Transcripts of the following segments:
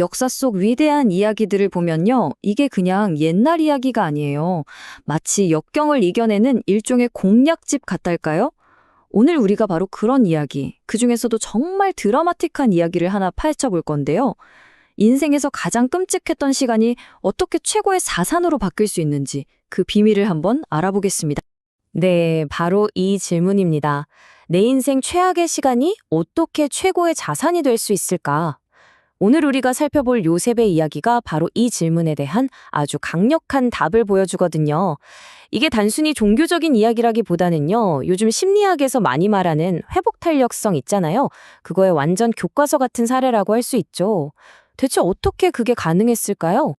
역사 속 위대한 이야기들을 보면요. 이게 그냥 옛날 이야기가 아니에요. 마치 역경을 이겨내는 일종의 공략집 같달까요? 오늘 우리가 바로 그런 이야기, 그 중에서도 정말 드라마틱한 이야기를 하나 파헤쳐 볼 건데요. 인생에서 가장 끔찍했던 시간이 어떻게 최고의 사산으로 바뀔 수 있는지 그 비밀을 한번 알아보겠습니다. 네, 바로 이 질문입니다. 내 인생 최악의 시간이 어떻게 최고의 자산이 될 수 있을까? 오늘 우리가 살펴볼 요셉의 이야기가 바로 이 질문에 대한 아주 강력한 답을 보여주거든요. 이게 단순히 종교적인 이야기라기보다는요, 요즘 심리학에서 많이 말하는 회복 탄력성 있잖아요. 그거의 완전 교과서 같은 사례라고 할 수 있죠. 대체 어떻게 그게 가능했을까요?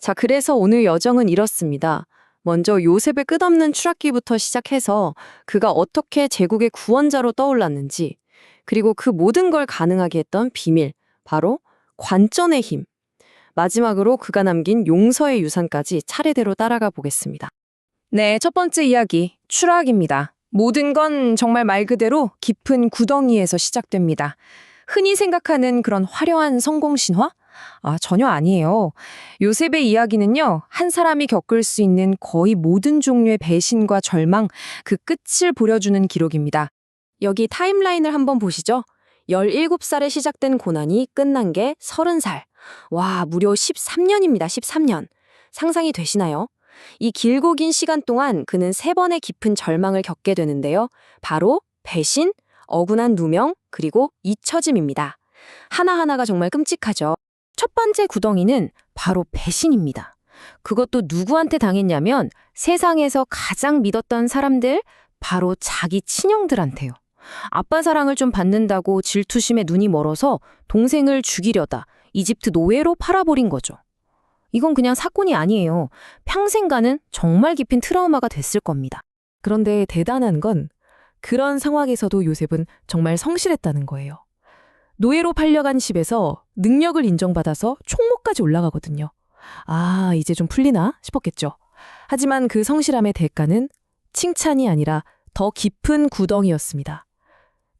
자, 그래서 오늘 여정은 이렇습니다. 먼저 요셉의 끝없는 추락기부터 시작해서 그가 어떻게 제국의 구원자로 떠올랐는지, 그리고 그 모든 걸 가능하게 했던 비밀, 바로 관전의 힘. 마지막으로 그가 남긴 용서의 유산까지 차례대로 따라가 보겠습니다. 네, 첫 번째 이야기, 추락입니다. 모든 건 정말 말 그대로 깊은 구덩이에서 시작됩니다. 흔히 생각하는 그런 화려한 성공 신화? 아, 전혀 아니에요. 요셉의 이야기는요, 한 사람이 겪을 수 있는 거의 모든 종류의 배신과 절망, 그 끝을 보여주는 기록입니다. 여기 타임라인을 한번 보시죠. 17살에 시작된 고난이 끝난 게 30살. 와, 무려 13년입니다, 13년. 상상이 되시나요? 이 길고 긴 시간 동안 그는 세 번의 깊은 절망을 겪게 되는데요. 바로 배신, 억울한 누명, 그리고 잊혀짐입니다. 하나하나가 정말 끔찍하죠. 첫 번째 구덩이는 바로 배신입니다. 그것도 누구한테 당했냐면 세상에서 가장 믿었던 사람들, 바로 자기 친형들한테요. 아빠 사랑을 좀 받는다고 질투심에 눈이 멀어서 동생을 죽이려다 이집트 노예로 팔아버린 거죠. 이건 그냥 사건이 아니에요. 평생 가는 정말 깊은 트라우마가 됐을 겁니다. 그런데 대단한 건 그런 상황에서도 요셉은 정말 성실했다는 거예요. 노예로 팔려간 집에서 능력을 인정받아서 총무까지 올라가거든요. 아, 이제 좀 풀리나 싶었겠죠. 하지만 그 성실함의 대가는 칭찬이 아니라 더 깊은 구덩이였습니다.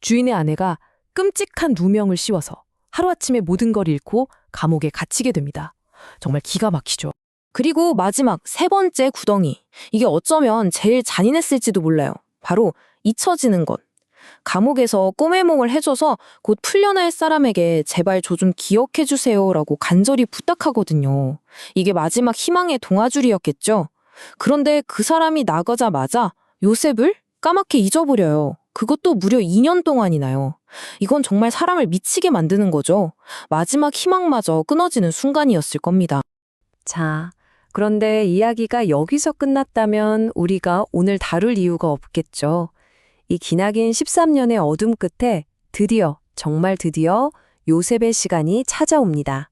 주인의 아내가 끔찍한 누명을 씌워서 하루아침에 모든 걸 잃고 감옥에 갇히게 됩니다. 정말 기가 막히죠. 그리고 마지막 세 번째 구덩이. 이게 어쩌면 제일 잔인했을지도 몰라요. 바로 잊혀지는 것. 감옥에서 꼬매몽을 해줘서 곧 풀려날 사람에게 제발 저 좀 기억해주세요라고 간절히 부탁하거든요. 이게 마지막 희망의 동아줄이었겠죠. 그런데 그 사람이 나가자마자 요셉을 까맣게 잊어버려요. 그것도 무려 2년 동안이나요. 이건 정말 사람을 미치게 만드는 거죠. 마지막 희망마저 끊어지는 순간이었을 겁니다. 자, 그런데 이야기가 여기서 끝났다면 우리가 오늘 다룰 이유가 없겠죠. 이 기나긴 13년의 어둠 끝에 드디어, 정말 드디어 요셉의 시간이 찾아옵니다.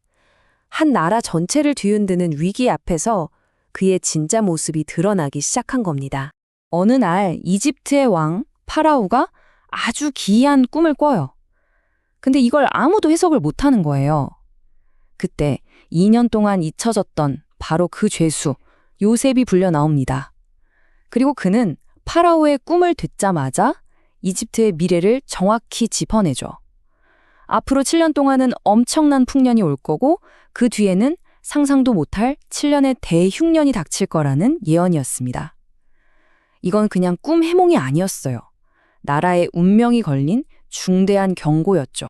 한 나라 전체를 뒤흔드는 위기 앞에서 그의 진짜 모습이 드러나기 시작한 겁니다. 어느 날 이집트의 왕 파라오가 아주 기이한 꿈을 꿔요. 근데 이걸 아무도 해석을 못 하는 거예요. 그때 2년 동안 잊혀졌던 바로 그 죄수 요셉이 불려 나옵니다. 그리고 그는 파라오의 꿈을 듣자마자 이집트의 미래를 정확히 짚어내죠. 앞으로 7년 동안은 엄청난 풍년이 올 거고 그 뒤에는 상상도 못할 7년의 대흉년이 닥칠 거라는 예언이었습니다. 이건 그냥 꿈 해몽이 아니었어요. 나라의 운명이 걸린 중대한 경고였죠.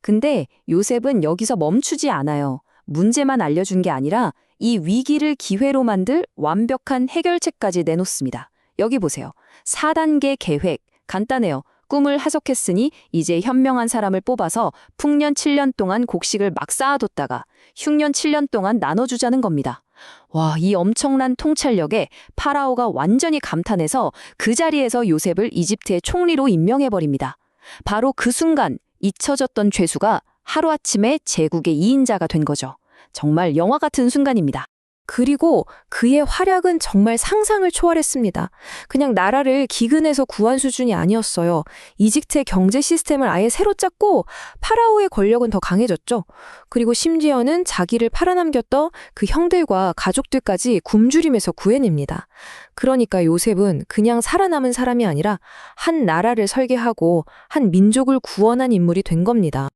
근데 요셉은 여기서 멈추지 않아요. 문제만 알려준 게 아니라 이 위기를 기회로 만들 완벽한 해결책까지 내놓습니다. 여기 보세요. 4단계 계획. 간단해요. 꿈을 하석했으니 이제 현명한 사람을 뽑아서 풍년 7년 동안 곡식을 막 쌓아뒀다가 흉년 7년 동안 나눠주자는 겁니다. 와, 이 엄청난 통찰력에 파라오가 완전히 감탄해서 그 자리에서 요셉을 이집트의 총리로 임명해버립니다. 바로 그 순간 잊혀졌던 죄수가 하루아침에 제국의 2인자가 된 거죠. 정말 영화 같은 순간입니다. 그리고 그의 활약은 정말 상상을 초월했습니다. 그냥 나라를 기근에서 구한 수준이 아니었어요. 이집트의 경제 시스템을 아예 새로 짰고 파라오의 권력은 더 강해졌죠. 그리고 심지어는 자기를 팔아남겼던 그 형들과 가족들까지 굶주림에서 구해냅니다. 그러니까 요셉은 그냥 살아남은 사람이 아니라 한 나라를 설계하고 한 민족을 구원한 인물이 된 겁니다.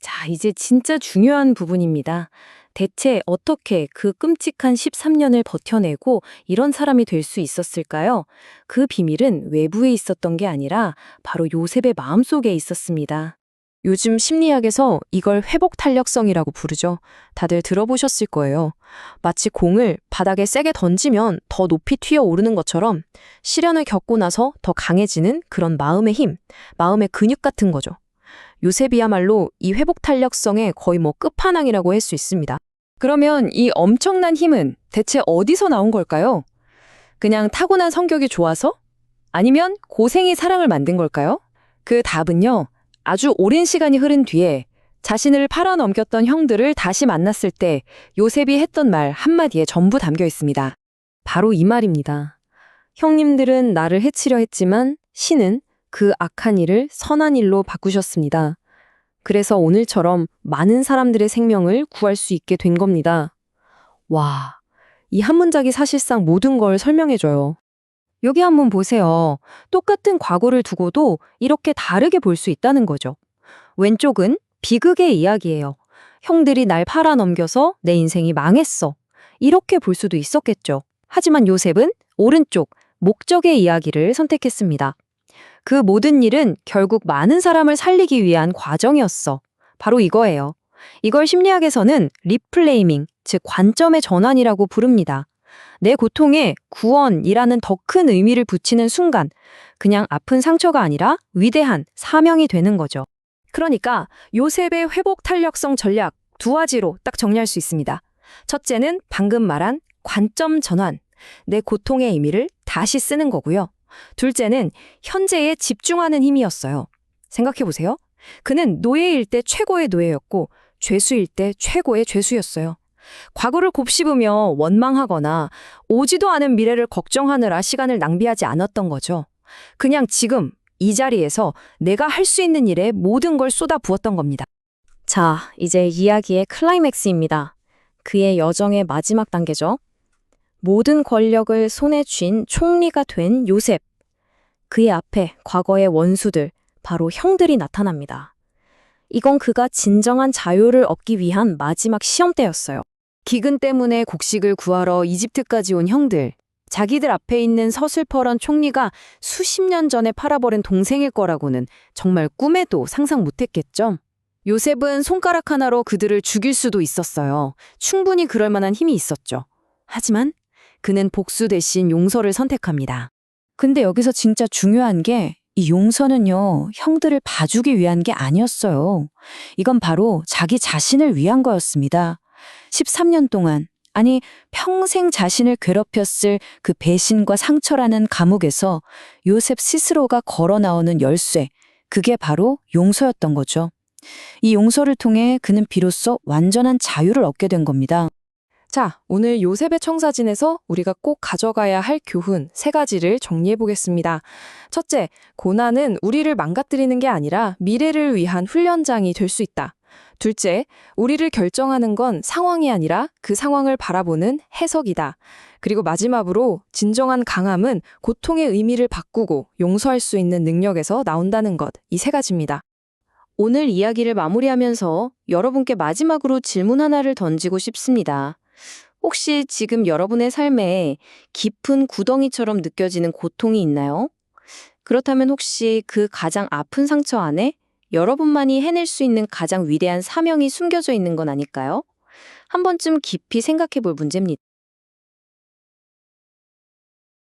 자, 이제 진짜 중요한 부분입니다. 대체 어떻게 그 끔찍한 13년을 버텨내고 이런 사람이 될 수 있었을까요? 그 비밀은 외부에 있었던 게 아니라 바로 요셉의 마음속에 있었습니다. 요즘 심리학에서 이걸 회복 탄력성이라고 부르죠. 다들 들어보셨을 거예요. 마치 공을 바닥에 세게 던지면 더 높이 튀어 오르는 것처럼 시련을 겪고 나서 더 강해지는 그런 마음의 힘, 마음의 근육 같은 거죠. 요셉이야말로 이 회복 탄력성의 거의 뭐 끝판왕이라고 할 수 있습니다. 그러면 이 엄청난 힘은 대체 어디서 나온 걸까요? 그냥 타고난 성격이 좋아서? 아니면 고생이 사랑을 만든 걸까요? 그 답은요, 아주 오랜 시간이 흐른 뒤에 자신을 팔아넘겼던 형들을 다시 만났을 때 요셉이 했던 말 한마디에 전부 담겨 있습니다. 바로 이 말입니다. 형님들은 나를 해치려 했지만 신은 그 악한 일을 선한 일로 바꾸셨습니다. 그래서 오늘처럼 많은 사람들의 생명을 구할 수 있게 된 겁니다. 와, 이 한 문장이 사실상 모든 걸 설명해줘요. 여기 한번 보세요. 똑같은 과거를 두고도 이렇게 다르게 볼 수 있다는 거죠. 왼쪽은 비극의 이야기예요. 형들이 날 팔아넘겨서 내 인생이 망했어. 이렇게 볼 수도 있었겠죠. 하지만 요셉은 오른쪽, 목적의 이야기를 선택했습니다. 그 모든 일은 결국 많은 사람을 살리기 위한 과정이었어. 바로 이거예요. 이걸 심리학에서는 리플레이밍, 즉 관점의 전환이라고 부릅니다. 내 고통에 구원이라는 더 큰 의미를 붙이는 순간, 그냥 아픈 상처가 아니라 위대한 사명이 되는 거죠. 그러니까 요셉의 회복 탄력성 전략 두 가지로 딱 정리할 수 있습니다. 첫째는 방금 말한 관점 전환, 내 고통의 의미를 다시 쓰는 거고요. 둘째는 현재에 집중하는 힘이었어요. 생각해 보세요. 그는 노예일 때 최고의 노예였고 죄수일 때 최고의 죄수였어요. 과거를 곱씹으며 원망하거나 오지도 않은 미래를 걱정하느라 시간을 낭비하지 않았던 거죠. 그냥 지금 이 자리에서 내가 할 수 있는 일에 모든 걸 쏟아 부었던 겁니다. 자, 이제 이야기의 클라이맥스입니다. 그의 여정의 마지막 단계죠. 모든 권력을 손에 쥔 총리가 된 요셉. 그의 앞에 과거의 원수들, 바로 형들이 나타납니다. 이건 그가 진정한 자유를 얻기 위한 마지막 시험대였어요. 기근 때문에 곡식을 구하러 이집트까지 온 형들. 자기들 앞에 있는 서슬퍼런 총리가 수십 년 전에 팔아버린 동생일 거라고는 정말 꿈에도 상상 못했겠죠. 요셉은 손가락 하나로 그들을 죽일 수도 있었어요. 충분히 그럴 만한 힘이 있었죠. 하지만 그는 복수 대신 용서를 선택합니다. 근데 여기서 진짜 중요한 게 이 용서는요, 형들을 봐주기 위한 게 아니었어요. 이건 바로 자기 자신을 위한 거였습니다. 13년 동안, 아니, 평생 자신을 괴롭혔을 그 배신과 상처라는 감옥에서 요셉 스스로가 걸어 나오는 열쇠, 그게 바로 용서였던 거죠. 이 용서를 통해 그는 비로소 완전한 자유를 얻게 된 겁니다. 자, 오늘 요셉의 청사진에서 우리가 꼭 가져가야 할 교훈 세 가지를 정리해 보겠습니다. 첫째, 고난은 우리를 망가뜨리는 게 아니라 미래를 위한 훈련장이 될 수 있다. 둘째, 우리를 결정하는 건 상황이 아니라 그 상황을 바라보는 해석이다. 그리고 마지막으로 진정한 강함은 고통의 의미를 바꾸고 용서할 수 있는 능력에서 나온다는 것. 이 세 가지입니다. 오늘 이야기를 마무리하면서 여러분께 마지막으로 질문 하나를 던지고 싶습니다. 혹시 지금 여러분의 삶에 깊은 구덩이처럼 느껴지는 고통이 있나요? 그렇다면 혹시 그 가장 아픈 상처 안에 여러분만이 해낼 수 있는 가장 위대한 사명이 숨겨져 있는 건 아닐까요? 한 번쯤 깊이 생각해 볼 문제입니다.